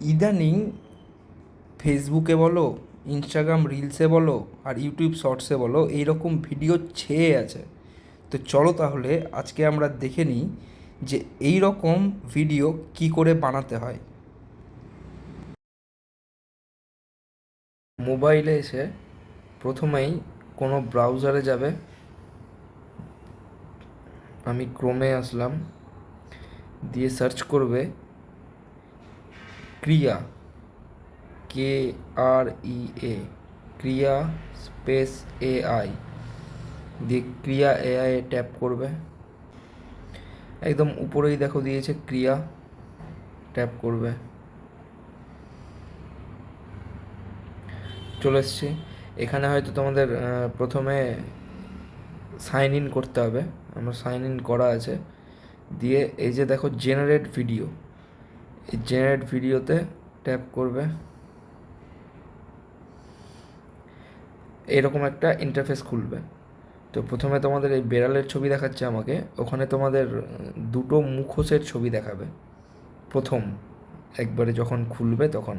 ইদানিং ফেসবুকে বলো ইনস্টাগ্রাম রিলসে বলো, আর ইউটিউব শর্টসে বলো, এইরকম ভিডিও ছেয়ে আছে। তো চলো তাহলে আজকে আমরা দেখে নিই যে এই রকম ভিডিও কি করে বানাতে হয়। মোবাইলে এসে প্রথমেই কোনো ব্রাউজারে যাবে। আমি ক্রোমে আসলাম, দিয়ে সার্চ করবে। ক্রিয়া কে আর ই এ ক্রিয়া স্পেস এ আই দিয়ে ক্রিয়া এআই এ ট্যাপ করবে। একদম উপরেই দেখো দিয়েছে ক্রিয়া, ট্যাপ করবে। চলে এসছি। এখানে হয়তো তোমাদের প্রথমে সাইন ইন করতে হবে। আমার সাইন ইন করা আছে। দিয়ে এই যে দেখো জেনারেট ভিডিও জেনারেট ভিডিওতে ট্যাপ করবে। এরকম একটা ইন্টারফেস খুলবে। তো প্রথমে তোমাদের এই বেড়ালের ছবি দেখাচ্ছে আমাকে। ওখানে তোমাদের দুটো মুখোশের ছবি দেখাবে। প্রথম, একবারে যখন খুলবে তখন।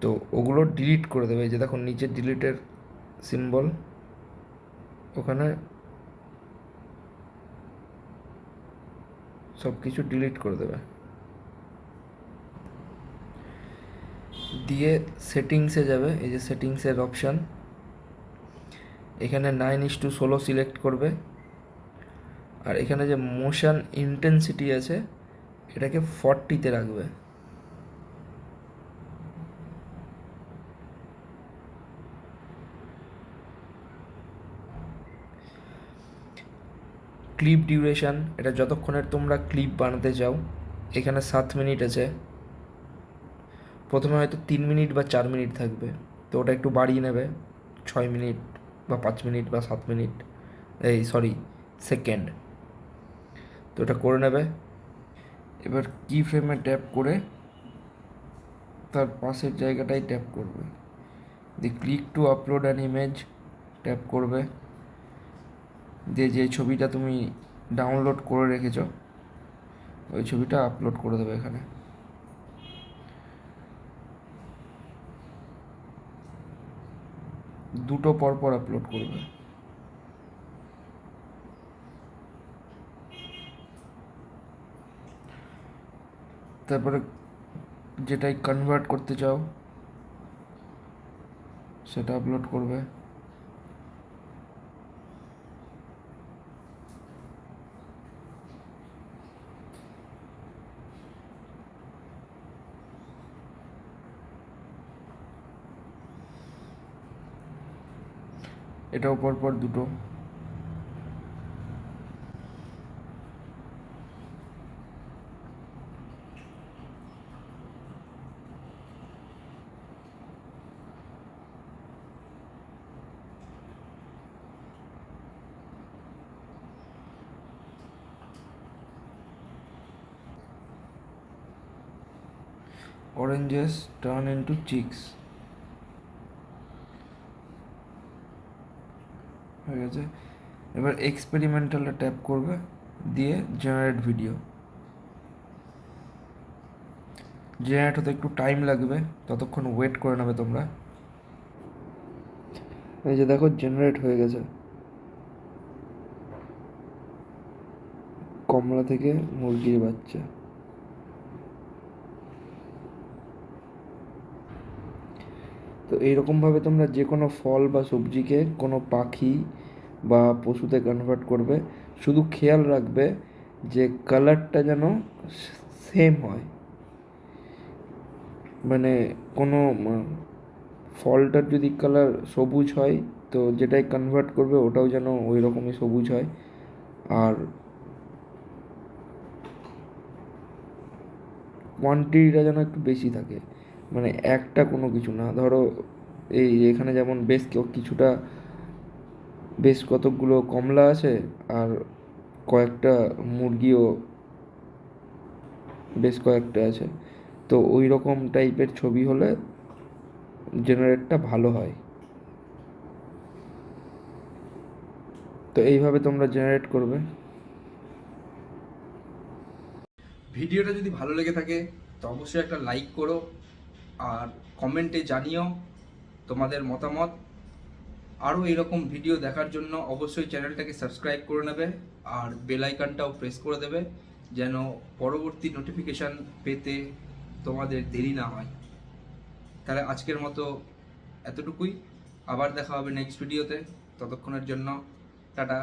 তো ওগুলো ডিলিট করে দেবে। এই যে দেখো নিচে ডিলিটের সিম্বল ওখানে সব কিছু ডিলিট করে দেবে। দিয়ে সেটিংসে যাবে, এই যে সেটিংসের অপশান এখানে নাইন ইস টু ষোলো সিলেক্ট করবে। আর এখানে যে মোশন ইন্টেন্সিটি আছে, এটাকে ফর্টিতে রাখবে। ক্লিপ ডিউরেশন এটা যতক্ষণের তোমরা ক্লিপ বানাতে চাও, এখানে সাত মিনিট আছে। প্রথমে হয়তো তিন মিনিট বা চার মিনিট থাকবে। তো ওটা একটু বাড়িয়ে নেবে। ছয় মিনিট বা পাঁচ মিনিট বা সাত মিনিট। এই সরি, সেকেন্ড। তো ওটা করে নেবে। এবার কি ফ্রেমে ট্যাপ করে তার পাশের জায়গাটাই ট্যাপ করবে। দিয়ে click to upload an image tap করবে। দিয়ে যে ছবিটা তুমি ডাউনলোড করে রেখেছ, ওই ছবিটা আপলোড করে দেবে এখানে। দুটো পরপর আপলোড করবে। তারপরে যেটাই কনভার্ট করতে চাও সেটা আপলোড করবে। এটাও পরপর দুটো oranges turn into chicks হয়ে গেছে। এবার এক্সপেরিমেন্টালে ট্যাপ করবে, দিয়ে জেনারেট ভিডিও জেনারেট হতে একটু টাইম লাগবে, ততক্ষণ ওয়েট করে নেবে তোমরা। এই যে দেখো জেনারেট হয়ে গেছে। কমলা থেকে মুরগির বাচ্চা। তো এইরকমভাবে তোমরা যে কোনো ফল বা সবজিকে কোনো পাখি বা পশুতে কনভার্ট করবে। শুধু খেয়াল রাখবে যে কালারটা যেন সেম হয়। মানে কোনো ফলটার যদি কালার সবুজ হয়, তো যেটাই কনভার্ট করবে ওটাও যেন ওই রকমই সবুজ হয়। আর কোয়ান্টিটিটা যেন একটু বেশি থাকে। মানে একটা কোনো কিছু না। ধরো এই এখানে যেমন বেশ কিছুটা বেশ কতকগুলো কমলা আছে আর কয়েকটা মুরগিও বেশ কয়েকটা আছে। তো ওই রকম টাইপের ছবি হলে জেনারেটটা ভালো হয়। তো এইভাবে তোমরা জেনারেট করবে। ভিডিওটা যদি ভালো লেগে থাকে, তো অবশ্যই একটা লাইক করো। আর কমেন্টে জানিও তোমাদের মতামত। আরও এরকম ভিডিও দেখার জন্য অবশ্যই চ্যানেলটাকে সাবস্ক্রাইব করে নেবে আর বেল আইকনটাও প্রেস করে দেবে যেন পরবর্তী নোটিফিকেশান পেতে তোমাদের দেরি না হয়। তাহলে আজকের মতো এতটুকুই। আবার দেখা হবে নেক্সট ভিডিওতে ততক্ষণের জন্য টাটা।